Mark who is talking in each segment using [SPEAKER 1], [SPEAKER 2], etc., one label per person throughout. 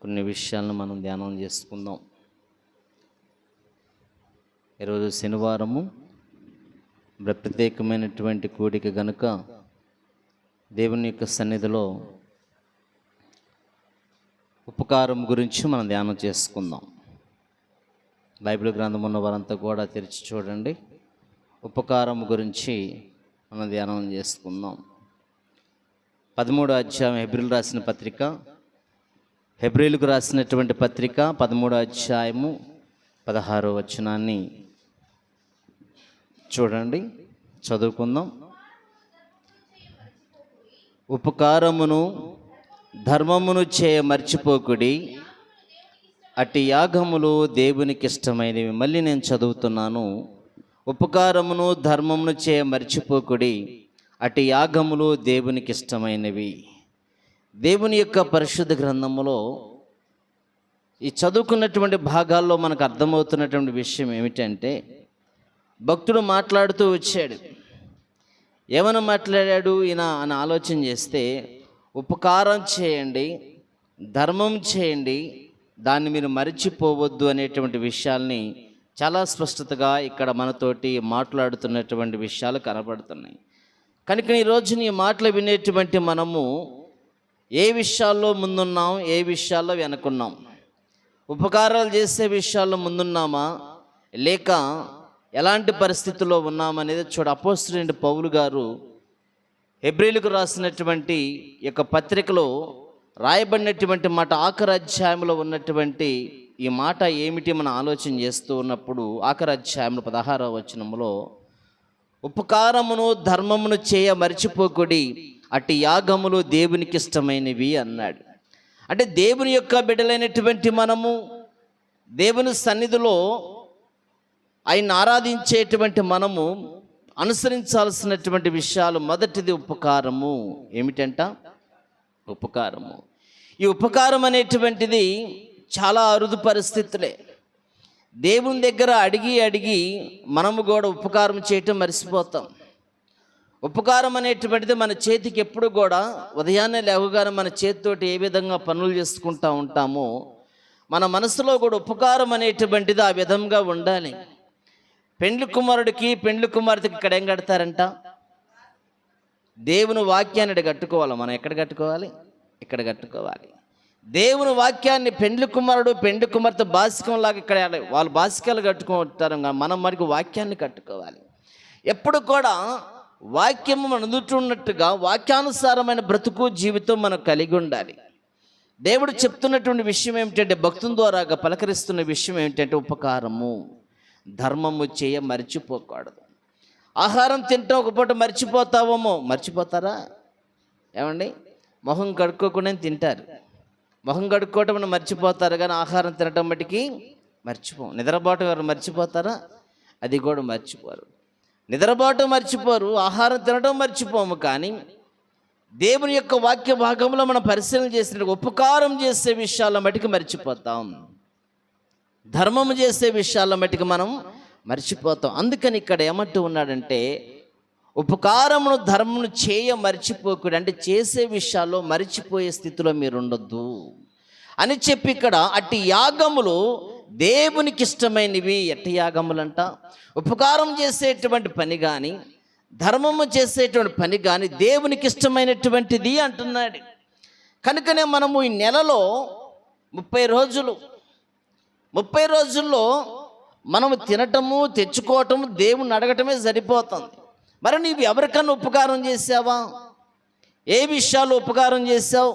[SPEAKER 1] కొన్ని విషయాలను మనం ధ్యానం చేసుకుందాం. ఈరోజు శనివారము. ప్రత్యేకమైనటువంటి కూడిక గనుక దేవుని యొక్క సన్నిధిలో ఉపకారం గురించి మనం ధ్యానం చేసుకుందాం. బైబిల్ గ్రంథం ఉన్న వారంతా కూడా తెరిచి చూడండి. ఉపకారం గురించి మనం ధ్యానం చేసుకుందాం. పదమూడు అధ్యాయం హెబ్రిల్ రాసిన పత్రిక హెబ్రిల్కు రాసినటువంటి పత్రిక పదమూడో అధ్యాయము పదహారో వచనాన్ని చూడండి చదువుకుందాం. ఉపకారమును ధర్మమును చేయ మర్చిపోకుడి అట్టి యాగములు దేవునికి ఇష్టమైనవి మళ్ళీ నేను చదువుతున్నాను. ఉపకారమును ధర్మమును చేయ మర్చిపోకుడి అటు యాగములు దేవునికి ఇష్టమైనవి దేవుని యొక్క పరిశుద్ధ గ్రంథంలో ఈ చదువుకున్నటువంటి భాగాల్లో మనకు అర్థమవుతున్నటువంటి విషయం ఏమిటంటే భక్తుడు మాట్లాడుతూ వచ్చాడు. ఏమైనా మాట్లాడాడు? ఈయన అని ఆలోచన చేస్తే ఉపకారం చేయండి ధర్మం చేయండి దాన్ని మీరు మరిచిపోవద్దు అనేటువంటి విషయాల్ని చాలా స్పష్టతగా ఇక్కడ మనతోటి మాట్లాడుతున్నటువంటి విషయాలు కనబడుతున్నాయి. కనుక ఈ రోజుని మాటలు వినేటువంటి మనము ఏ విషయాల్లో ముందున్నాం ఏ విషయాల్లో వెనుకున్నాం? ఉపకారాలు చేసే విషయాల్లో ముందున్నామా? లేక ఎలాంటి పరిస్థితుల్లో ఉన్నామనేది చూడ అపోస్తులేండి పౌలు గారు హెబ్రిలకు రాసినటువంటి యొక్క పత్రికలో రాయబడినటువంటి మాట ఆఖరి అధ్యాయంలో ఉన్నటువంటి ఈ మాట ఏమిటి మనం ఆలోచన చేస్తూ ఉన్నప్పుడు ఆఖరి అధ్యాయంలో పదహారవ వచనంలో ఉపకారమును ధర్మమును చేయ మర్చిపోకుడి అటు యాగములు దేవునికి ఇష్టమైనవి అన్నాడు. అంటే దేవుని యొక్క బిడ్డలైనటువంటి మనము దేవుని సన్నిధిలో ఆయన ఆరాధించేటువంటి మనము అనుసరించాల్సినటువంటి విషయాలు మొదటిది ఉపకారము. ఏమిటంట? ఉపకారము. ఈ ఉపకారం అనేటువంటిది చాలా అరుదు పరిస్థితులే. దేవుని దగ్గర అడిగి అడిగి మనము కూడా ఉపకారం చేయటం మర్చిపోతాం. ఉపకారం అనేటువంటిది మన చేతికి ఎప్పుడు కూడా ఉదయాన్నే లేవగానే మన చేతితోటి ఏ విధంగా పనులు చేసుకుంటూ ఉంటామో మన మనసులో కూడా ఉపకారం అనేటువంటిది ఆ విధంగా ఉండాలి. పెండ్లి కుమారుడికి పెండ్లి కుమార్తెకి ఇక్కడ ఏం కడతారంట? దేవుని వాక్యాన్ని కట్టుకోవాలి. మనం ఎక్కడ కట్టుకోవాలి? ఇక్కడ కట్టుకోవాలి. దేవుని వాక్యాన్ని పెండ్లి కుమారుడు పెండ్లి కుమార్తె బాసికంలాగా ఇక్కడ వాళ్ళు బాసికాలు కట్టుకుంటారు. మనం మనకి వాక్యాన్ని కట్టుకోవాలి. ఎప్పుడు కూడా వాక్యము మన అందుతున్నట్టుగా వాక్యానుసారమైన బ్రతుకు జీవితం మనం కలిగి ఉండాలి. దేవుడు చెప్తున్నటువంటి విషయం ఏమిటంటే భక్తుల ద్వారాగా పలకరిస్తున్న విషయం ఏమిటంటే ఉపకారము. ధర్మము చేయ మర్చిపోకూడదు. ఆహారం తింటాం ఒక పూట మర్చిపోతావేమో. మర్చిపోతారా? ఏమండి? మొహం కడుక్కోకుండా తింటారు. మొహం కడుక్కోవటం మనం మర్చిపోతారు కానీ ఆహారం తినటం మటుకి మర్చిపోం. నిద్రబాటు ఎవరు మర్చిపోతారా? అది కూడా మర్చిపోరు. నిద్రబాటు మర్చిపోరు ఆహారం తినడం మర్చిపోము కానీ దేవుని యొక్క వాక్య భాగంలో మనం పరిశీలన చేసిన ఉపకారం చేసే విషయాల మటుకు మర్చిపోతాం. ధర్మము చేసే విషయాల మటుకు మనం మర్చిపోతాం. అందుకని ఇక్కడ ఏమంటూ ఉన్నాడంటే ఉపకారమును ధర్మమును చేయ మర్చిపోకుడు అంటే చేసే విషయాల్లో మర్చిపోయే స్థితిలో మీరు ఉండొద్దు అని చెప్పి ఇక్కడ అట్టి యాగములు దేవునికి ఇష్టమైనవి ఎట్టయాగములంట ఉపకారం చేసేటువంటి పని కానీ ధర్మము చేసేటువంటి పని కానీ దేవునికి ఇష్టమైనటువంటిది అంటున్నాడు. కనుకనే మనము ఈ నెలలో ముప్పై రోజులు ముప్పై రోజుల్లో మనము తినటము తెచ్చుకోవటము దేవుని అడగటమే సరిపోతుంది. మరి నీవు ఎవరికన్నా ఉపకారం చేసావా ఏ విషయాలు ఉపకారం చేసావు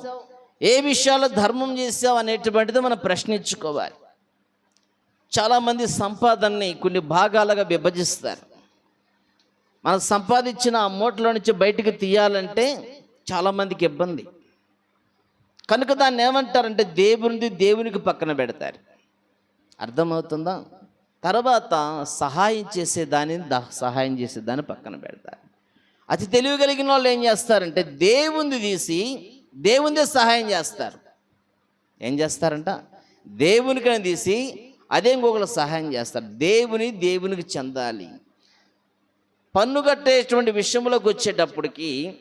[SPEAKER 1] ఏ విషయాలు ధర్మం చేసావు అనేటువంటిది మనం ప్రశ్నించుకోవాలి. చాలామంది సంపాదనని కొన్ని భాగాలుగా విభజిస్తారు. మనం సంపాదించిన ఆ మూటలో నుంచి బయటకు తీయాలంటే చాలామందికి ఇబ్బంది. కనుక దాన్ని ఏమంటారంటే దేవునిది దేవునికి పక్కన పెడతారు. అర్థమవుతుందా? తర్వాత సహాయం చేసే దానిని సహాయం చేసే దాన్ని పక్కన పెడతారు. అతి తెలివి కలిగిన వాళ్ళు ఏం చేస్తారంటే దేవుంది తీసి దేవుందే సహాయం చేస్తారు. ఏం చేస్తారంట? దేవునికని తీసి అదే ఇంకొకరు సహాయం చేస్తారు. దేవుని దేవునికి చెందాలి. పన్ను కట్టేటువంటి విషయంలోకి వచ్చేటప్పటికి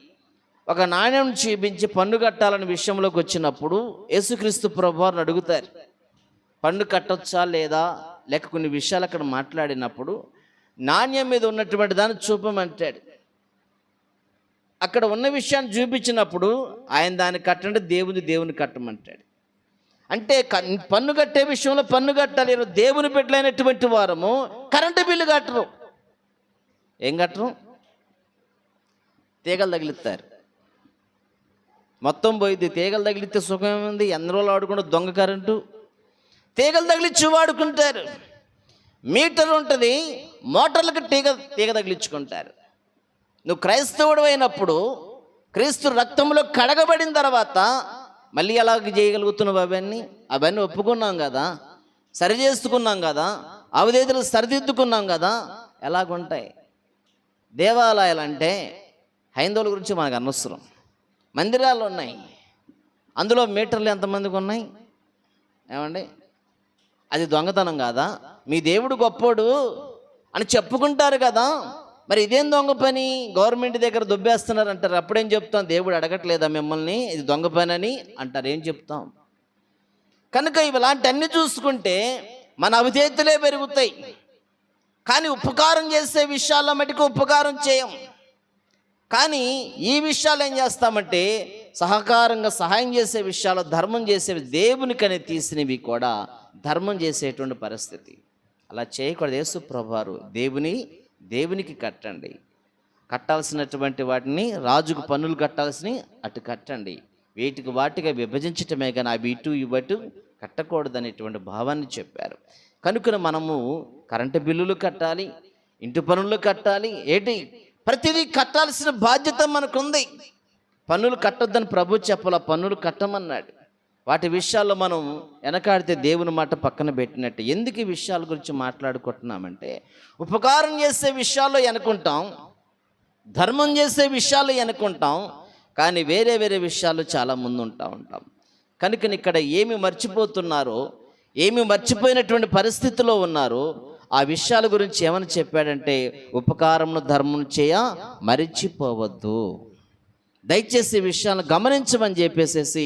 [SPEAKER 1] ఒక నాణ్యం చూపించి పన్ను కట్టాలని విషయంలోకి వచ్చినప్పుడు యేసుక్రీస్తు ప్రభువారిని అడుగుతారు. పన్ను కట్టొచ్చా లేదా? లేక కొన్ని విషయాలు అక్కడ మాట్లాడినప్పుడు నాణ్యం మీద ఉన్నటువంటి దాన్ని చూపమంటాడు. అక్కడ ఉన్న విషయాన్ని చూపించినప్పుడు ఆయన దాన్ని కట్టండి దేవుని దేవుని కట్టమంటాడు. అంటే పన్ను కట్టే విషయంలో పన్ను కట్టలేరు. దేవుని పెట్టలేనటువంటి వారము కరెంటు బిల్లు కట్టరు. ఏం కట్టరు? తీగలు తగిలిస్తారు. మొత్తం పోయింది తీగలు తగిలితే సుఖం ఉంది ఎన్ని రోజులు ఆడుకుంటే దొంగ కరెంటు? తీగలు తగిలిచ్చి వాడుకుంటారు. మీటర్ ఉంటుంది. మోటార్లకు తీగ తీగ తగిలించుకుంటారు నువ్వు క్రైస్తవుడు అయినప్పుడు క్రీస్తు రక్తంలో కడగబడిన తర్వాత మళ్ళీ ఎలాగ చేయగలుగుతున్నావు అవన్నీ? అవన్నీ ఒప్పుకున్నాం కదా. సరి చేసుకున్నాం కదా. అవధేతలు సరిదిద్దుకున్నాం కదా. ఎలాగుంటాయి? దేవాలయాలు అంటే హైందవుల గురించి మనకు అనవసరం. మందిరాలు ఉన్నాయి. అందులో మీటర్లు ఎంతమందికి ఉన్నాయి? ఏమండి? అది దొంగతనం కాదా? మీ దేవుడు గొప్పోడు అని చెప్పుకుంటారు కదా. మరి ఇదేం దొంగ పని? గవర్నమెంట్ దగ్గర దుబ్బేస్తున్నారు అంటారు అప్పుడేం చెప్తాం? దేవుడు అడగట్లేదా మిమ్మల్ని? ఇది దొంగ పని అని అంటారు. ఏం చెప్తాం? కనుక ఇలాంటి అన్ని చూసుకుంటే మన అవిధేతులే పెరుగుతాయి. కానీ ఉపకారం చేసే విషయాల్లో మటుకు ఉపకారం చేయం. కానీ ఈ విషయాలు ఏం చేస్తామంటే సహకారంగా సహాయం చేసే విషయాలు ధర్మం చేసేవి దేవునికనే తీసినవి కూడా ధర్మం చేసేటువంటి పరిస్థితి. అలా చేయకూడదు. యేసు ప్రభువారు దేవుని దేవునికి కట్టండి. కట్టాల్సినటువంటి వాటిని రాజుకు పన్నులు కట్టాల్సినవి అటు కట్టండి. వీటికి వాటిగా విభజించటమే కానీ అవి ఇటు ఇవ్వటు కట్టకూడదు అనేటువంటి భావాన్ని చెప్పారు. కనుక మనము కరెంటు బిల్లులు కట్టాలి ఇంటి పనులు కట్టాలి ఏంటి? ప్రతిదీ కట్టాల్సిన బాధ్యత మనకుంది. పన్నులు కట్టొద్దని ప్రభు చెప్పాల? పన్నులు కట్టమన్నాడు. వాటి విషయాల్లో మనం వెనకాడితే దేవుని మాట పక్కన పెట్టినట్టు. ఎందుకు ఈ విషయాల గురించి మాట్లాడుకుంటున్నామంటే ఉపకారం చేసే విషయాల్లో వెనుకుంటాం ధర్మం చేసే విషయాలు వెనుకుంటాం కానీ వేరే వేరే విషయాలు చాలా ముందు ఉంటా. ఉంటాం కనుక ఇక్కడ ఏమి మర్చిపోతున్నారో ఏమి మర్చిపోయినటువంటి పరిస్థితిలో ఉన్నారో ఆ విషయాల గురించి ఏమని చెప్పాడంటే ఉపకారమును ధర్మం చేయ మరిచిపోవద్దు. దయచేసి ఈ విషయాలను గమనించమని చెప్పేసేసి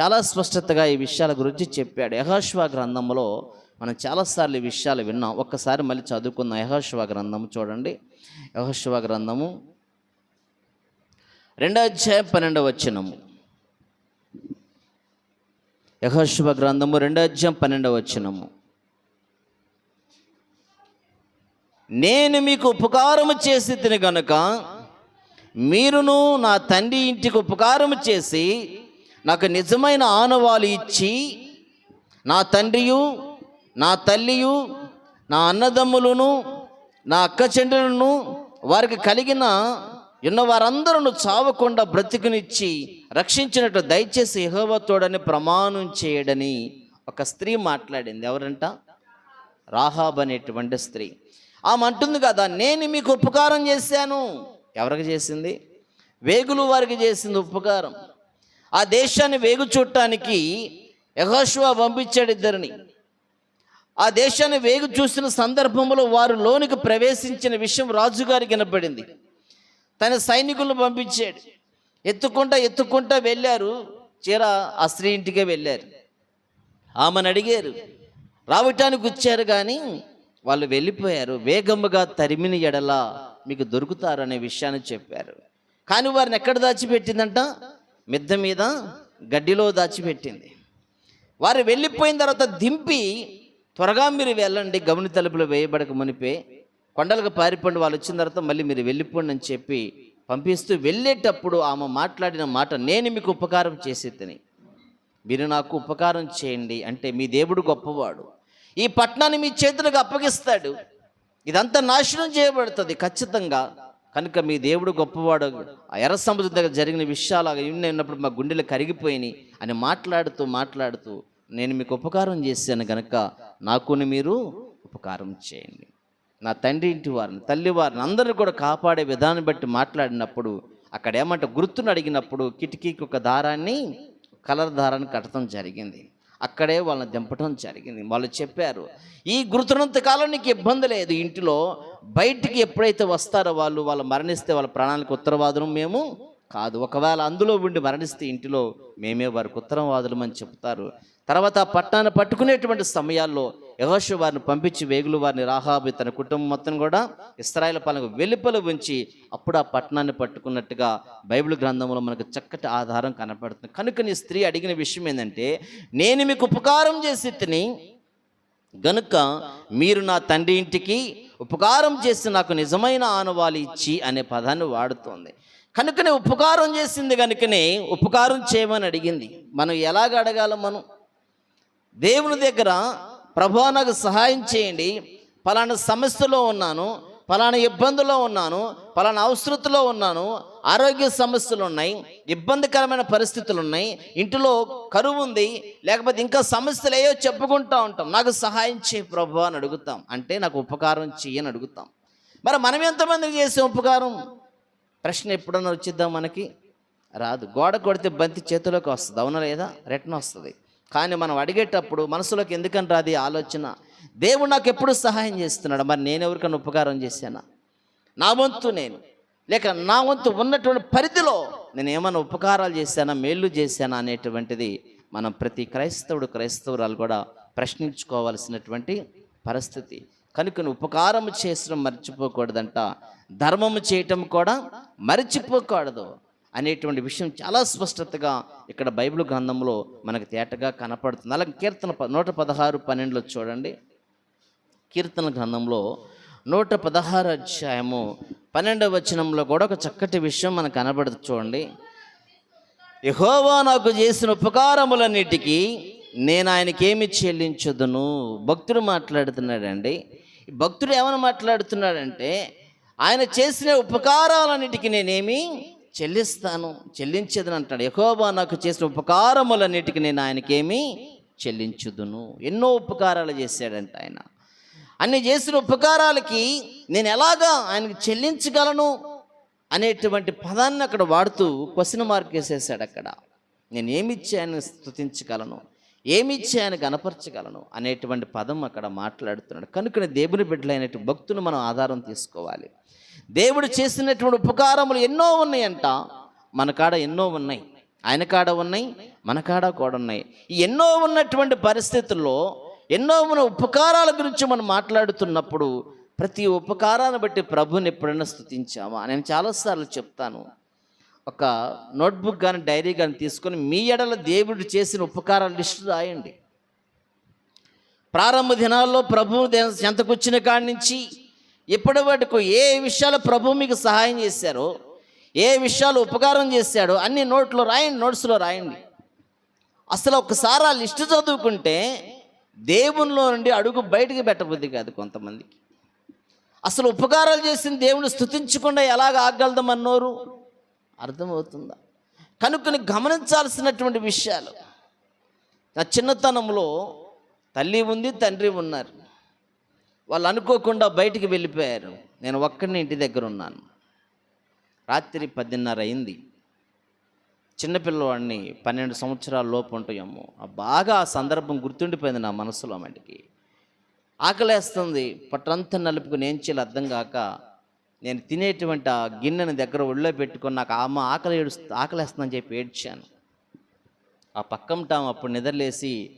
[SPEAKER 1] చాలా స్పష్టతగా ఈ విషయాల గురించి చెప్పాడు. యహోష్వా గ్రంథంలో మనం చాలాసార్లు ఈ విషయాలు విన్నాం. ఒక్కసారి మళ్ళీ చదువుకుందాం. యహోష్వా గ్రంథము చూడండి. యహోష్వా గ్రంథము రెండో అధ్యాయం పన్నెండవ వచ్చినము యహోశుభ గ్రంథము రెండో అధ్యాయం పన్నెండవ వచ్చినము నేను మీకు ఉపకారము చేసి తిని గనుక మీరును నా తండ్రి ఇంటికి ఉపకారం చేసి నాకు నిజమైన ఆనవాలు ఇచ్చి నా తండ్రియు నా తల్లియు నా అన్నదమ్ములను నా అక్క చెండులను వారికి కలిగిన ఉన్న వారందరూ చావకుండా బ్రతికునిచ్చి రక్షించినట్టు దయచేసి యెహోవా తోడని ప్రమాణం చేయడని ఒక స్త్రీ మాట్లాడింది. ఎవరంట? రాహాబ్ అనేటువంటి స్త్రీ. ఆమె అంటుంది కదా నేను మీకు ఉపకారం చేశాను. ఎవరికి చేసింది? వేగులు వారికి చేసింది ఉపకారం. ఆ దేశాన్ని వేగు చూడటానికి యహోషువా పంపించాడు ఇద్దరిని. ఆ దేశాన్ని వేగు చూసిన సందర్భంలో వారు లోనికి ప్రవేశించిన విషయం రాజుగారికి వినపడింది. తన సైనికులను పంపించాడు. ఎత్తుకుంటా ఎత్తుకుంటా వెళ్ళారు. చీర ఆ స్త్రీ ఇంటికే వెళ్ళారు. ఆమెను అడిగారు. రావటానికి వచ్చారు కానీ వాళ్ళు వెళ్ళిపోయారు. వేగముగా తరిమిన ఎడలా మీకు దొరుకుతారనే విషయాన్ని చెప్పారు. కానీ వారిని ఎక్కడ దాచిపెట్టిందంట? మిద్ద మీద గడ్డిలో దాచిపెట్టింది. వారు వెళ్ళిపోయిన తర్వాత దింపి త్వరగా మీరు వెళ్ళండి గమని తలుపులు వేయబడక మునిపే. కొండలకు పారిపండి వాళ్ళు వచ్చిన తర్వాత మళ్ళీ మీరు వెళ్ళిపోండి అని చెప్పి పంపిస్తూ వెళ్ళేటప్పుడు ఆమె మాట్లాడిన మాట నేను మీకు ఉపకారం చేసి తిని. మీరు నాకు ఉపకారం చేయండి. అంటే మీ దేవుడు గొప్పవాడు. ఈ పట్టణాన్ని మీ చేతులకు అప్పగిస్తాడు. ఇదంతా నాశనం చేయబడుతుంది ఖచ్చితంగా. కనుక మీ దేవుడు గొప్పవాడు. ఆ ఎర్ర సముద్రం దగ్గర జరిగిన విషయాలు ఇన్ని ఉన్నప్పుడు మా గుండెలు కరిగిపోయినాయి అని మాట్లాడుతూ మాట్లాడుతూ నేను మీకు ఉపకారం చేశాను కనుక నాకుని మీరు ఉపకారం చేయండి. నా తండ్రి ఇంటి వారిని తల్లి వారిని అందరిని కూడా కాపాడే విధానం బట్టి మాట్లాడినప్పుడు అక్కడ ఏమంటే గుర్తును అడిగినప్పుడు కిటికీకి ఒక దారాన్ని కలర్ దారాన్ని కట్టడం జరిగింది. అక్కడే వాళ్ళని దింపటం జరిగింది. వాళ్ళు చెప్పారు ఈ గుర్తున్నంత కాలం నీకు ఇబ్బంది లేదు. ఇంటిలో బయటికి ఎప్పుడైతే వస్తారో వాళ్ళు వాళ్ళు మరణిస్తే వాళ్ళ ప్రాణానికి ఉత్తరవాదం మేము కాదు. ఒకవేళ అందులో ఉండి మరణిస్తే ఇంటిలో మేమే వారికి ఉత్తరం వాదులమని చెప్తారు. తర్వాత ఆ పట్టణాన్ని పట్టుకునేటువంటి సమయాల్లో యహోషు వారిని పంపించి వేగులు వారిని రాహాబి తన కుటుంబం మొత్తం కూడా ఇస్రాయేల్ పాలనకు వెలుపల ఉంచి అప్పుడు ఆ పట్టణాన్ని పట్టుకున్నట్టుగా బైబిల్ గ్రంథంలో మనకు చక్కటి ఆధారం కనపడుతుంది. కనుక నీ స్త్రీ అడిగిన విషయం ఏంటంటే నేను మీకు ఉపకారం చేసి తిని గనుక మీరు నా తండ్రి ఇంటికి ఉపకారం చేసి నాకు నిజమైన ఆనవాలు ఇచ్చి అనే పదాన్ని వాడుతోంది. కనుకనే ఉపకారం చేసింది కనుకనే ఉపకారం చేయమని అడిగింది. మనం ఎలాగ అడగాల మనం? దేవుని దగ్గర ప్రభా నాకు సహాయం చేయండి. పలానా సమస్యలో ఉన్నాను. పలానా ఇబ్బందులో ఉన్నాను. పలానా అవసరతలో ఉన్నాను. ఆరోగ్య సమస్యలు ఉన్నాయి. ఇబ్బందికరమైన పరిస్థితులు ఉన్నాయి. ఇంటిలో కరువు ఉంది. లేకపోతే ఇంకా సమస్యలు ఏయో చెప్పుకుంటూ ఉంటాం. నాకు సహాయం చేయి ప్రభు అని అడుగుతాం. అంటే నాకు ఉపకారం చెయ్యని అడుగుతాం. మరి మనం ఎంతమందికి చేసే ఉపకారం? ప్రశ్న ఎప్పుడన్నా వచ్చిద్దాం మనకి? రాదు. గోడ కొడితే బంతి చేతిలోకి వస్తుంది. అవునా లేదా? రిటర్న్ వస్తుంది. కానీ మనం అడిగేటప్పుడు మనసులోకి ఎందుకని రాది ఆలోచన? దేవుడు నాకు ఎప్పుడు సహాయం చేస్తున్నాడు? మరి నేను ఎవరికైనా ఉపకారం చేశానా? నా వంతు నేను. లేక నా వంతు ఉన్నటువంటి పరిధిలో నేను ఏమైనా ఉపకారాలు చేశానా? మేళ్ళు చేశానా? అనేటువంటిది మనం ప్రతి క్రైస్తవుడు క్రైస్తవురాలు కూడా ప్రశ్నించుకోవాల్సినటువంటి పరిస్థితి. కనుక నువ్వు ఉపకారం చేసడం మర్చిపోకూడదంట. ధర్మము చేయటం కూడా మర్చిపోకూడదు. అనేటువంటి విషయం చాలా స్పష్టతగా ఇక్కడ బైబిల్ గ్రంథంలో మనకు తేటగా కనపడుతుంది. అలాగే కీర్తన ప- నూట పదహారు పన్నెండులో చూడండి. కీర్తన గ్రంథంలో నూట పదహారు అధ్యాయము పన్నెండవ వచనంలో కూడా ఒక చక్కటి విషయం మనకు కనబడుతుంది చూడండి. యహోవా నాకు చేసిన ఉపకారములన్నిటికీ నేను ఆయనకేమి చెల్లించదును? భక్తుడు మాట్లాడుతున్నాడండి. ఈ భక్తుడు ఏమని మాట్లాడుతున్నాడంటే ఆయన చేసిన ఉపకారాలన్నిటికీ నేనేమి చెల్లిస్తాను చెల్లించదని అంటాడు. యహోవా నాకు చేసిన ఉపకారములన్నిటికీ నేను ఆయనకేమి చెల్లించుదును. ఎన్నో ఉపకారాలు చేశాడంట ఆయన. అన్ని చేసిన ఉపకారాలకి నేను ఎలాగా ఆయనకు చెల్లించగలను అనేటువంటి పదాన్ని అక్కడ వాడుతూ క్వశ్చన్ మార్క్ వేసేసాడు అక్కడ. నేను ఏమిచ్చి ఆయన స్తుతించగలను? ఏమిచ్చి ఆయన గనపరచగలను అనేటువంటి పదం అక్కడ మాట్లాడుతున్నాడు. కనుక దేవుని బిడ్డలైనటువంటి భక్తులు మనం ఆధారం తీసుకోవాలి. దేవుడు చేసినటువంటి ఉపకారములు ఎన్నో ఉన్నాయంట. మన కాడ ఎన్నో ఉన్నాయి. ఆయన కాడ ఉన్నాయి మన కాడ కూడా ఉన్నాయి. ఎన్నో ఉన్నటువంటి పరిస్థితుల్లో ఎన్నో మన ఉపకారాల గురించి మనం మాట్లాడుతున్నప్పుడు ప్రతి ఉపకారాన్ని బట్టి ప్రభుని ఎప్పుడైనా స్థుతించామా? నేను చాలాసార్లు చెప్తాను. ఒక నోట్బుక్ కానీ డైరీ కానీ తీసుకొని మీ ఎడల దేవుడు చేసిన ఉపకారాల లిస్టు రాయండి. ప్రారంభ దినాల్లో ప్రభువు దే- చెంతకొచ్చిన కాడి నుంచి ఇప్పటి వరకు ఏ విషయాలు ప్రభు మీకు సహాయం చేశారో ఏ విషయాలు ఉపకారం చేశాడో అన్ని నోట్లో రాయండి నోట్స్లో రాయండి. అసలు ఒకసారి ఆ లిస్టు చదువుకుంటే దేవునిలో నుండి అడుగు బయటికి పెట్టబుద్ది కాదు కొంతమందికి. అసలు ఉపకారాలు చేసిన దేవుని స్థుతించకుండా ఎలాగ ఆగలదమన్నోరు అర్థమవుతుందా? కనుక్కొని గమనించాల్సినటువంటి విషయాలు. నా చిన్నతనంలో తల్లి ఉంది తండ్రి ఉన్నారు. వాళ్ళు అనుకోకుండా బయటికి వెళ్ళిపోయారు. నేను ఒక్కడిని ఇంటి దగ్గర ఉన్నాను. రాత్రి పదిన్నర అయింది. చిన్నపిల్లవాడిని పన్నెండు సంవత్సరాల లోపు ఉంటాయేమో. బాగా ఆ సందర్భం గుర్తుండిపోయింది నా మనసులో మటుకి ఆకలేస్తుంది. పట్టంతా నలుపుకుని ఏం చేయాలి అర్థం కాక నేను తినేటువంటి ఆ గిన్నెని దగ్గర ఒళ్ళో పెట్టుకొని నాకు అమ్మ ఆకలి ఏడుస్తు ఆకలేస్తుందని చెప్పి ఏడ్చాను. ఆ పక్కంటాం అప్పుడు నిద్రలేసి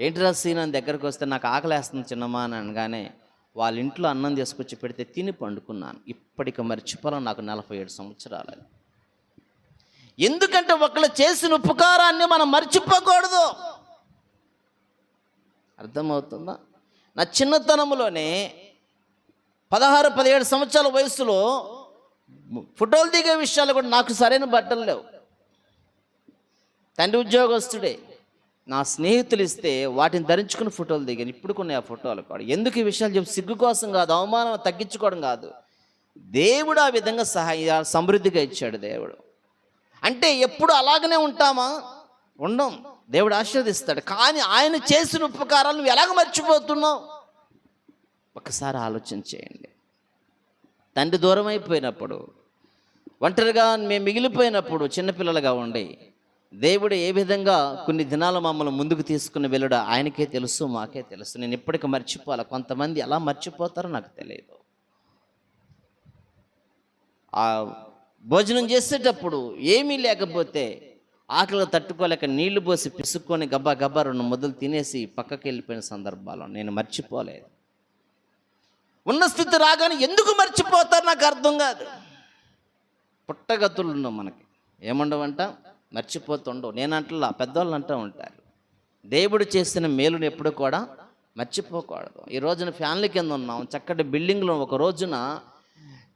[SPEAKER 1] ఏంటి రసీన్ అని దగ్గరకు వస్తే నాకు ఆకలేస్తుంది చిన్నమ్మా అని అనగానే వాళ్ళ ఇంట్లో అన్నం తీసుకొచ్చి పెడితే తిని పండుకున్నాను. ఇప్పటికి మర్చిపోలే నాకు నలభై ఏడు సంవత్సరాలు. ఎందుకంటే ఒకళ్ళు చేసిన ఉపకారాన్ని మనం మర్చిపోకూడదు. అర్థమవుతుందా? నా చిన్నతనంలోనే పదహారు పదిహేడు సంవత్సరాల వయసులో ఫోటోలు దిగే విషయాలు కూడా నాకు సరైన బట్టలు లేవు. తండ్రి ఉద్యోగస్తుడే. నా స్నేహితులు ఇస్తే వాటిని ధరించుకుని ఫోటోలు దిగాను. ఇప్పుడు కొన్ని ఆ ఫోటోలు కూడా. ఎందుకు ఈ విషయాలు చెప్పి? సిగ్గు కోసం కాదు అవమానం తగ్గించుకోవడం కాదు. దేవుడు ఆ విధంగా సహాయ సమృద్ధిగా ఇచ్చాడు దేవుడు. అంటే ఎప్పుడు అలాగనే ఉంటామా? ఉండం. దేవుడు ఆశీర్వదిస్తాడు. కానీ ఆయన చేసిన ఉపకారాలు నువ్వు ఎలాగ మర్చిపోతున్నావు? ఒకసారి ఆలోచన చేయండి. తండ్రి దూరం అయిపోయినప్పుడు ఒంటరిగా మేము మిగిలిపోయినప్పుడు చిన్నపిల్లలుగా ఉండి దేవుడు ఏ విధంగా కొన్ని దినాలు మమ్మల్ని ముందుకు తీసుకుని వెళ్ళడం ఆయనకే తెలుసు మాకే తెలుసు. నేను ఇప్పటికీ మర్చిపోవాలి. కొంతమంది ఎలా మర్చిపోతారో నాకు తెలియదు. ఆ భోజనం చేసేటప్పుడు ఏమీ లేకపోతే ఆకలి తట్టుకోలేక నీళ్ళు పోసి పిసుక్కొని గబ్బా గబ్బా రెండు ముద్దలు తినేసి పక్కకి వెళ్ళిపోయిన సందర్భాలు. నేను మర్చిపోలేదు. ఉన్న స్థితి రాగానే ఎందుకు మర్చిపోతారు నాకు అర్థం కాదు. పుట్టగతులు ఉన్నాం మనకి. ఏమండవంట? మర్చిపోతుండవు. నేను అంటలా పెద్దవాళ్ళు అంటూ ఉంటారు. దేవుడు చేసిన మేలుని ఎప్పుడు కూడా మర్చిపోకూడదు. ఈ రోజున ఫ్యాన్ల కింద ఉన్నాం. చక్కటి బిల్డింగ్లో ఒక రోజున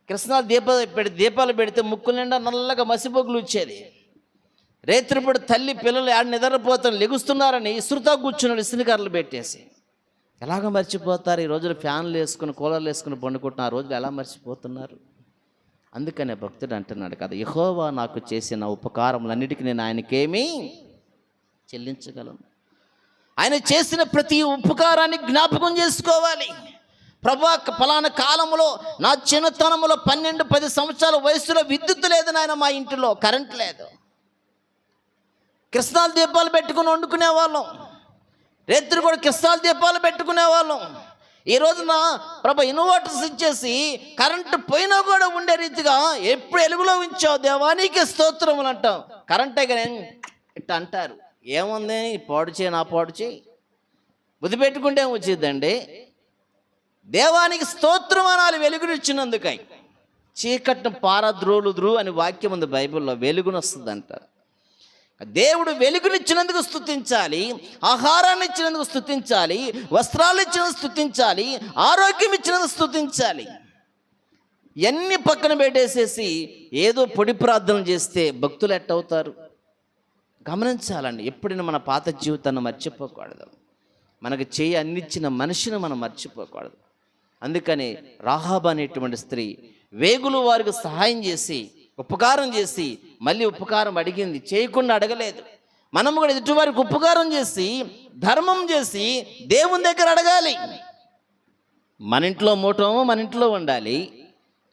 [SPEAKER 1] కృష్ణా దీపాలు పెడి దీపాలు పెడితే ముక్కు నిండా నల్లగా మసిపోగులు వచ్చేది. రేత్రిపూట తల్లి పిల్లలు ఆడ నిద్రపోతాను లెగుస్తున్నారని ఇసురుతా కూర్చున్నాడు ఇసునికర్రలు పెట్టేసి. ఎలాగ మర్చిపోతారు? ఈ రోజున ఫ్యాన్లు వేసుకుని కూలర్లు వేసుకుని పండుకుంటున్న ఆ రోజులు ఎలా మర్చిపోతున్నారు? అందుకనే భక్తుడు అంటున్నాడు కదా యహోవా నాకు చేసిన ఉపకారములన్నిటికీ నేను ఆయనకేమీ చెల్లించగలను. ఆయన చేసిన ప్రతి ఉపకారాన్ని జ్ఞాపకం చేసుకోవాలి. ప్రభా ఫలానా కాలంలో నా చిన్నతనంలో పన్నెండు పది సంవత్సరాల వయసులో విద్యుత్ లేదు నాయన మా ఇంటిలో కరెంట్ లేదు. కృష్ణాల దీపాలు పెట్టుకుని వండుకునే వాళ్ళం రేత్రి కూడా కృష్ణాల దీపాలు పెట్టుకునే వాళ్ళం ఈ రోజున ప్రభ ఇన్వర్టర్స్ ఇచ్చేసి కరెంటు పోయినా కూడా ఉండే రీతిగా ఎప్పుడు ఎలుగులో ఉంచావు దేవానికి స్తోత్రములు అంటాం. కరెంటే కానీ ఇట్ట అంటారు. ఏముంది? పాడు చేయి నా పాడు చేయి. బుద్ధి పెట్టుకుంటే వచ్చిందండి దేవానికి స్తోత్రం అనాలి వెలుగునిచ్చినందుకై చీకట్ను పారద్రోలుద్రు అని వాక్యం ఉంది బైబిల్లో. వెలుగునొస్తుంది అంటారు దేవుడు వెలుగునిచ్చినందుకు స్థుతించాలి ఆహారాన్ని ఇచ్చినందుకు స్థుతించాలి వస్త్రాలు ఇచ్చినందుకు స్థుతించాలి ఆరోగ్యం ఇచ్చినందుకు స్థుతించాలి ఎన్ని పక్కన పెట్టేసేసి ఏదో పొడి ప్రార్థన చేస్తే భక్తులు ఎట్టవుతారు? గమనించాలండి ఎప్పుడైనా మన పాత జీవితాన్ని మర్చిపోకూడదు. మనకు చేయి అందించిన మనిషిని మనం మర్చిపోకూడదు. అందుకని రాహాబ్ అనేటువంటి స్త్రీ వేగులు వారికి సహాయం చేసి ఉపకారం చేసి మళ్ళీ ఉపకారం అడిగింది. చేయకుండా అడగలేదు. మనం కూడా ఎదుటివారికి ఉపకారం చేసి ధర్మం చేసి దేవుని దగ్గర అడగాలి. మన ఇంట్లో మూటమో మన ఇంట్లో ఉండాలి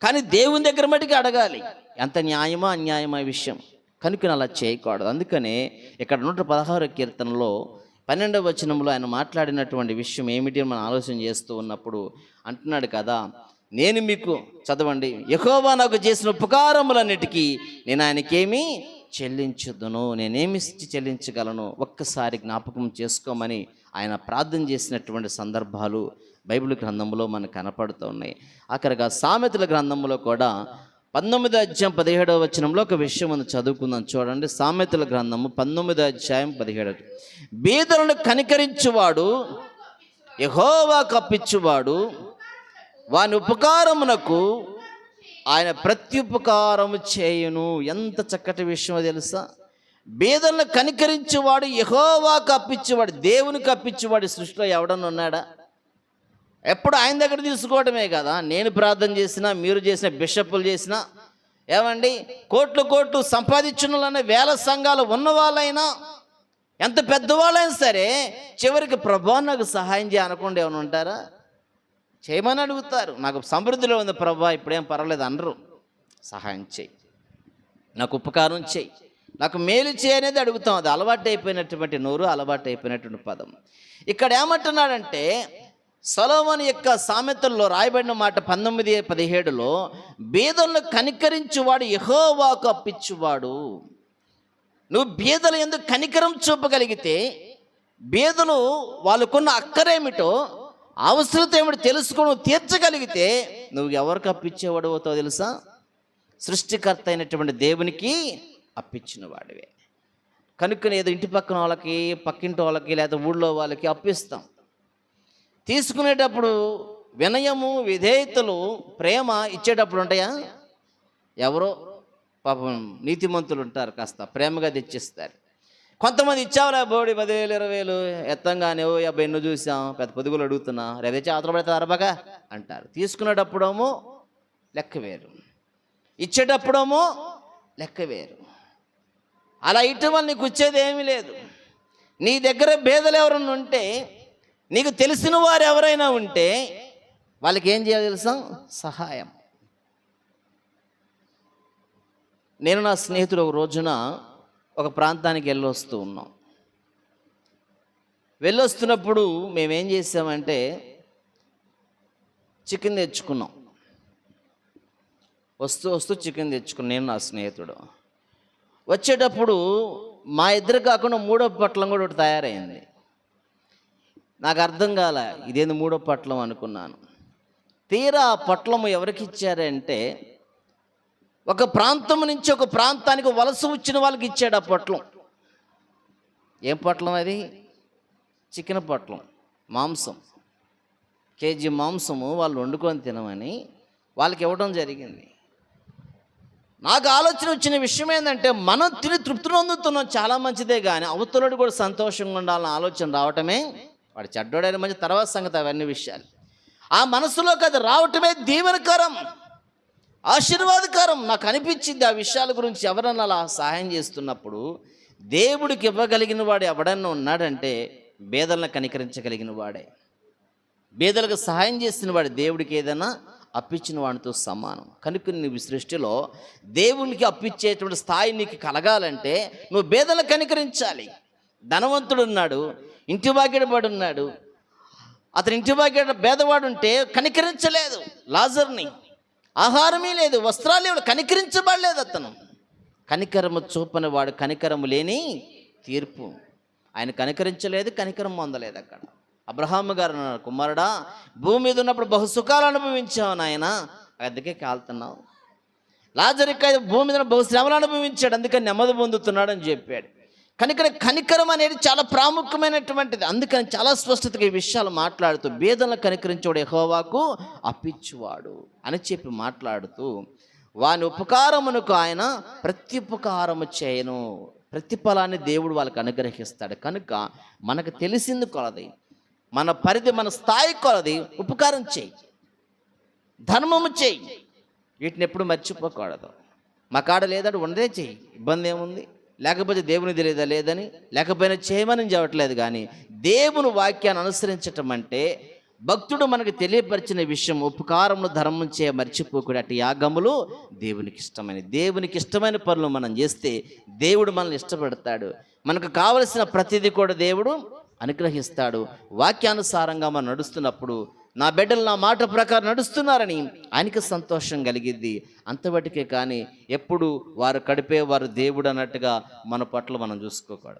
[SPEAKER 1] కానీ దేవుని దగ్గర మటుకు అడగాలి. ఎంత న్యాయమా అన్యాయమా ఈ విషయం. కనుక అలా చేయకూడదు. అందుకనే ఇక్కడ నూట పదహారు కీర్తనలో పన్నెండవ వచనంలో ఆయన మాట్లాడినటువంటి విషయం ఏమిటి అని మనం ఆలోచన చేస్తూ ఉన్నప్పుడు అంటున్నాడు కదా నేను మీకు చదవండి. యహోవా నాకు చేసిన ఉపకారములన్నిటికీ నేను ఆయనకేమి చెల్లించుదును. నేనేమిచ్చి చెల్లించగలను? ఒక్కసారి జ్ఞాపకం చేసుకోమని ఆయన ప్రార్థన చేసినటువంటి సందర్భాలు బైబిల్ గ్రంథంలో మనకు కనపడుతూ ఉన్నాయి. ఆఖరిగా సామెతల గ్రంథంలో కూడా పంతొమ్మిదో అధ్యాయం పదిహేడవ వచనంలో ఒక విషయం మనం చదువుకుందాం. చూడండి. సామెతల గ్రంథము పంతొమ్మిదో అధ్యాయం పదిహేడు. బీదలను కనికరించువాడు యహోవా కప్పించువాడు వాని ఉపకారమునకు ఆయన ప్రత్యుపకారము చేయును. ఎంత చక్కటి విషయమో తెలుసా? బీదలను కనికరించేవాడు యహోవాకు అప్పించేవాడు దేవుని అప్పించేవాడు సృష్టిలో ఎవడన్నా ఉన్నాడా? ఎప్పుడు ఆయన దగ్గర తీసుకోవడమే కదా? నేను ప్రార్థన చేసినా మీరు చేసిన బిషప్పులు చేసినా ఏమండి? కోట్లు కోట్లు సంపాదించిన వేల సంఘాలు ఉన్న వాళ్ళైనా ఎంత పెద్దవాళ్ళైనా సరే చివరికి ప్రభా నాకు సహాయం చేయనకుండా ఏమైనా ఉంటారా? చేయమని అడుగుతారు. నాకు సమృద్ధిలో ఉంది ప్రభా ఇప్పుడేం పర్వాలేదు అనరు. సహాయం చేయి. నాకు ఉపకారం చేయి. నాకు మేలు చేయనేది అనేది అడుగుతాం. అది అలవాటు అయిపోయినటువంటి నోరు అలవాటు అయిపోయినటువంటి పదం. ఇక్కడ ఏమంటున్నాడంటే సొలోమన్ యొక్క సామెతల్లో రాయబడిన మాట పంతొమ్మిది పదిహేడులో బీదలను కనికరించువాడు యహోవాకు అప్పించువాడు నువ్వు బీదలు ఎందుకు కనికరం చూపగలిగితే బీదలు వాళ్ళకున్న అక్కరేమిటో అవసరత ఏమిటి తెలుసుకొని తీర్చగలిగితే నువ్వు ఎవరికి అప్పించేవాడు అవుతావు తెలుసా? సృష్టికర్త అయినటువంటి దేవునికి అప్పించిన వాడివే కనుక ఏదో ఇంటి పక్కన వాళ్ళకి పక్కింటి వాళ్ళకి లేదా ఊళ్ళో వాళ్ళకి అప్పిస్తాం. తీసుకునేటప్పుడు వినయము విధేయతలు ప్రేమ ఇచ్చేటప్పుడు ఉంటాయా? ఎవరో? పాపం నీతిమంతులు ఉంటారు కాస్త ప్రేమగా తెచ్చిస్తారు. కొంతమంది ఇచ్చావులే బోడి పదివేలు ఇరవై వేలు ఎత్తంగానే ఓ యాభై ఎన్నో చూసాం. పెద్ద పొదుగులు అడుగుతున్నా. రేదే చేతలు పెడతారు అరబగా అంటారు. తీసుకునేటప్పుడేమో లెక్క వేరు. ఇచ్చేటప్పుడేమో లెక్క వేరు. అలా ఇటు వల్ల నీకు వచ్చేది ఏమీ లేదు. నీ దగ్గర బేదలు ఎవరైనా ఉంటే నీకు తెలిసిన వారు ఎవరైనా ఉంటే వాళ్ళకి ఏం చేయాలి తెలుసా? సహాయం. నేను నా స్నేహితుడు ఒక రోజున ఒక ప్రాంతానికి వెళ్ళొస్తూ ఉన్నాం. వెళ్ళొస్తున్నప్పుడు మేమేం చేసామంటే చికెన్ తెచ్చుకున్నాం. వస్తూ వస్తూ చికెన్ తెచ్చుకున్నాను నేను నా స్నేహితుడు. వచ్చేటప్పుడు మా ఇద్దరు కాకుండా మూడో పట్లం కూడా ఒకటి తయారైంది. నాకు అర్థం కాల ఇదేంది మూడో పట్లం అనుకున్నాను. తీరా ఆ పట్లము ఎవరికి ఇచ్చారంటే ఒక ప్రాంతం నుంచి ఒక ప్రాంతానికి వలస వచ్చిన వాళ్ళకి ఇచ్చాడు ఆ పొట్లం. ఏం పొట్లం అది? చికెన్ పొట్లం మాంసం. కేజీ మాంసము వాళ్ళు వండుకొని తినమని వాళ్ళకి ఇవ్వడం జరిగింది. నాకు ఆలోచన వచ్చిన విషయం ఏంటంటే మనం తిని తృప్తి పొందుతున్నాం చాలా మంచిదే కానీ అవతలడు కూడా సంతోషంగా ఉండాలన్న ఆలోచన రావటమే వాడు చెడ్డోడైన మంచి తర్వాత సంగతి అవన్నీ విషయాలు. ఆ మనసులోకి అది రావటమే దీవెనకరం ఆశీర్వాదకరం నాకు అనిపించింది ఆ విషయాల గురించి ఎవరన్నా అలా సహాయం చేస్తున్నప్పుడు దేవుడికి ఇవ్వగలిగిన వాడు ఎవడన్నా ఉన్నాడంటే బేదలను కనికరించగలిగిన వాడే. బేదలకు సహాయం చేసిన వాడు దేవుడికి ఏదైనా అప్పించిన వాడితో సమానం. కనుక నువ్వు సృష్టిలో దేవునికి అప్పించేటువంటి స్థాయి నీకు కలగాలంటే నువ్వు బేదలను కనికరించాలి. ధనవంతుడు ఉన్నాడు ఇంటి బాగిడబడి ఉన్నాడు. అతని ఇంటి బాగిడ భేదవాడు ఉంటే కనికరించలేదు లాజర్ని. ఆహారమే లేదు వస్త్రాలు లేవు కనికరించబడలేదు అతను. కనికరము చూపని వాడు కనికరము లేని తీర్పు. ఆయన కనికరించలేదు కనికరం పొందలేదు అక్కడ. అబ్రహాము గారు అన్నారు కుమారుడా భూమి మీద ఉన్నప్పుడు బహు సుఖాలు అనుభవించావు నాయన. అందుకే కాలుతున్నావు. లాజరిక భూమి మీద బహు శ్రమలు అనుభవించాడు అందుకని నెమ్మది పొందుతున్నాడు అని చెప్పాడు. కనుక కనికరం అనేది చాలా ప్రాముఖ్యమైనటువంటిది. అందుకని చాలా స్పష్టతగా ఈ విషయాలు మాట్లాడుతూ బేదలను కనికరించేవాడు హోవాకు అప్పించువాడు అని చెప్పి మాట్లాడుతూ వాని ఉపకారమునకు ఆయన ప్రత్యుపకారము చేయను. ప్రతిఫలాన్ని దేవుడు వాళ్ళకి అనుగ్రహిస్తాడు. కనుక మనకు తెలిసింది కొలది. మన పరిధి మన స్థాయి కొలది. ఉపకారం చేయి. ధర్మము చేయి. వీటిని ఎప్పుడు మర్చిపోకూడదు. మా కాడ లేదాడు ఉండదే చేయి ఇబ్బంది ఏముంది? లేకపోతే దేవుని తెలియదా లేదని? లేకపోయినా చేయమని చెప్పట్లేదు కానీ దేవుని వాక్యాన్ని అనుసరించటం అంటే భక్తుడు మనకు తెలియపరిచిన విషయం ఉపకారమును ధర్మం చేయ మర్చిపోకూడదు అటు యాగములు దేవునికి ఇష్టమైన దేవునికి ఇష్టమైన పనులు మనం చేస్తే దేవుడు మనల్ని ఇష్టపడతాడు. మనకు కావలసిన ప్రతిదీ కూడా దేవుడు అనుగ్రహిస్తాడు. వాక్యానుసారంగా మనం నడుస్తున్నప్పుడు నా బిడ్డలు నా మాట ప్రకారం నడుస్తున్నారని ఆయనకి సంతోషం కలిగిద్ది. అంతవటికే కానీ ఎప్పుడు వారు కడిపే వారు దేవుడు అన్నట్టుగా మన పట్ల మనం చూసుకోకూడదు.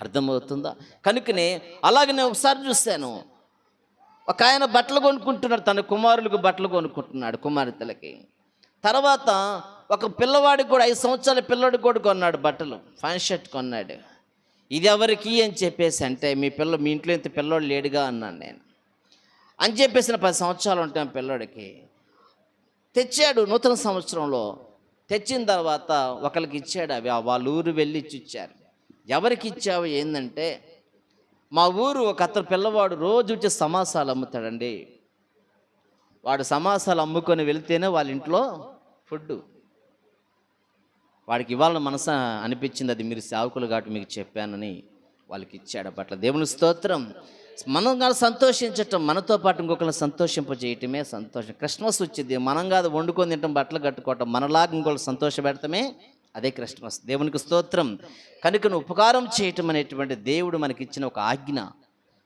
[SPEAKER 1] అర్థమవుతుందా? కనుకనే అలాగే నేను ఒకసారి చూశాను. ఒక ఆయన బట్టలు కొనుక్కుంటున్నాడు తన కుమారులకు బట్టలు కొనుక్కుంటున్నాడు కుమార్తెలకి. తర్వాత ఒక పిల్లవాడికి కూడా ఐదు సంవత్సరాల పిల్లడికి కూడా కొన్నాడు బట్టలు ఫ్యాన్ షర్ట్ కొన్నాడు. ఇది ఎవరికి అని చెప్పేసి అంటే మీ పిల్ల మీ ఇంట్లో ఇంత పిల్లోడు లేడుగా అన్నాను నేను. అని చెప్పేసిన పది సంవత్సరాలు ఉంటాం పిల్లడికి. తెచ్చాడు నూతన సంవత్సరంలో. తెచ్చిన తర్వాత ఒకరికి ఇచ్చాడు అవి. వాళ్ళ ఊరు వెళ్ళి ఇచ్చి ఇచ్చారు ఎవరికి ఇచ్చావు? ఏంటంటే మా ఊరు ఒక అతను పిల్లవాడు రోజు వచ్చి సమాసాలు అమ్ముతాడండి. వాడు సమాసాలు అమ్ముకొని వెళ్తేనే వాళ్ళ ఇంట్లో ఫుడ్. వాడికి ఇవ్వాలని మనసు అనిపించింది. అది మీరు సేవకులు కాబట్టి మీకు చెప్పానని వాళ్ళకి ఇచ్చాడు. పట్ల దేవుని స్తోత్రం. మనం కాదు సంతోషించటం మనతో పాటు ఇంకొకరిని సంతోషింపజేయటమే సంతోషం. క్రిస్మస్ వచ్చింది మనం కాదు వండుకొని తింటాం బట్టలు కట్టుకోవటం మనలాగా ఇంకొకరు సంతోష పెడతామే అదే క్రిస్మస్. దేవునికి స్తోత్రం. కనుక ఉపకారం చేయటం అనేటువంటి దేవుడు మనకి ఇచ్చిన ఒక ఆజ్ఞ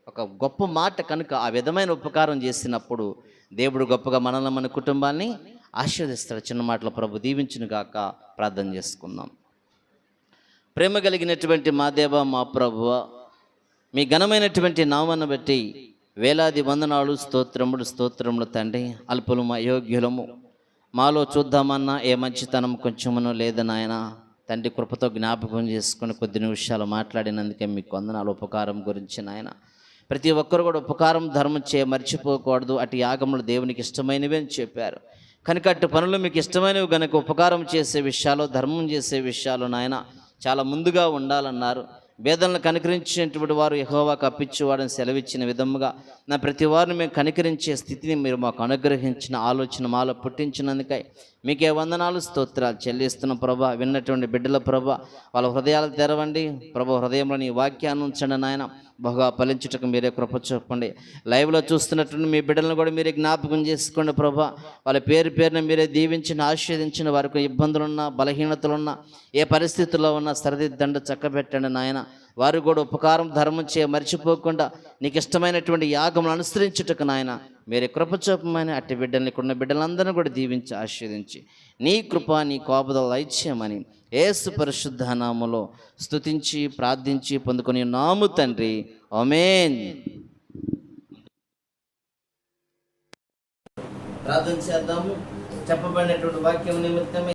[SPEAKER 1] ఒక గొప్ప మాట కనుక ఆ విధమైన ఉపకారం చేసినప్పుడు దేవుడు గొప్పగా మనల్ని మన కుటుంబాన్ని ఆశీర్వదిస్తాడు. చిన్న మాటల ప్రభు దీవించును గాక ప్రార్థన చేసుకుందాం. ప్రేమ కలిగినటువంటి మా దేవ మా ప్రభువ మీ ఘనమైనటువంటి నామాన్ని బట్టి వేలాది వందనాలు స్తోత్రములు స్తోత్రములు తండ్రి. అల్పులము అయోగ్యులము. మాలో చూద్దామన్నా ఏ మంచితనం కొంచెమునో లేదు నాయన. తండ్రి కృపతో జ్ఞాపకం చేసుకుని కొద్ది నిమిషాలు మాట్లాడినందుకే మీకు వందనాలు ఉపకారం గురించి నాయన. ప్రతి ఒక్కరు కూడా ఉపకారం ధర్మం చే మర్చిపోకూడదు. అటు యాగములు దేవునికి ఇష్టమైనవి అని చెప్పారు. కనుక అటు పనులు మీకు ఇష్టమైనవి కనుక ఉపకారం చేసే విషయాలు ధర్మం చేసే విషయాలు నాయన చాలా ముందుగా ఉండాలన్నారు. వేదనలు కనికరించినటువంటి వారు యహోవాకు అప్పించేవాడని సెలవిచ్చిన విధముగా నా ప్రతి వారిని మేము కనికరించే స్థితిని మీరు మాకు అనుగ్రహించిన ఆలోచన మాలో పుట్టించినందుకై మీకే వందనాలు స్తోత్రాలు చెల్లిస్తున్న ప్రభా. విన్నటువంటి బిడ్డల ప్రభా వాళ్ళ హృదయాలు తెరవండి. ప్రభు హృదయంలో నీ వాక్యాన్ని ఉంచండి నాయన. బహుగా ఫలించుటకు మీరే కృప చూపండి. లైవ్లో చూస్తున్నటువంటి మీ బిడ్డలను కూడా మీరే జ్ఞాపకం చేసుకోండి ప్రభా. వాళ్ళ పేరు పేరున మీరే దీవించిన ఆశీర్వదించిన వారికి ఇబ్బందులున్నా బలహీనతలున్నా ఏ పరిస్థితుల్లో ఉన్నా సరిదిద్దండి చక్కబెట్టండి నాయన. వారు కూడా ఉపకారం ధర్మం చేయ మర్చిపోకుండా నీకు ఇష్టమైనటువంటి యాగములు అనుసరించుటకు నాయన. మీరే కృప చూపమని అట్టి బిడ్డల్ని ఇక్కడ ఉన్న బిడ్డలందరినీ కూడా దీవించి ఆశీర్వదించి. నీ కృప నీ కోపద ఐచ్యమని ఏసు పరిశుద్ధ నామలో స్తుతించి ప్రార్థించి పొందుకొని నాము తండ్రి. అమేన్ ప్రార్థన చేద్దాము. చెప్పబడినటువంటి వాక్యం నిమిత్తమే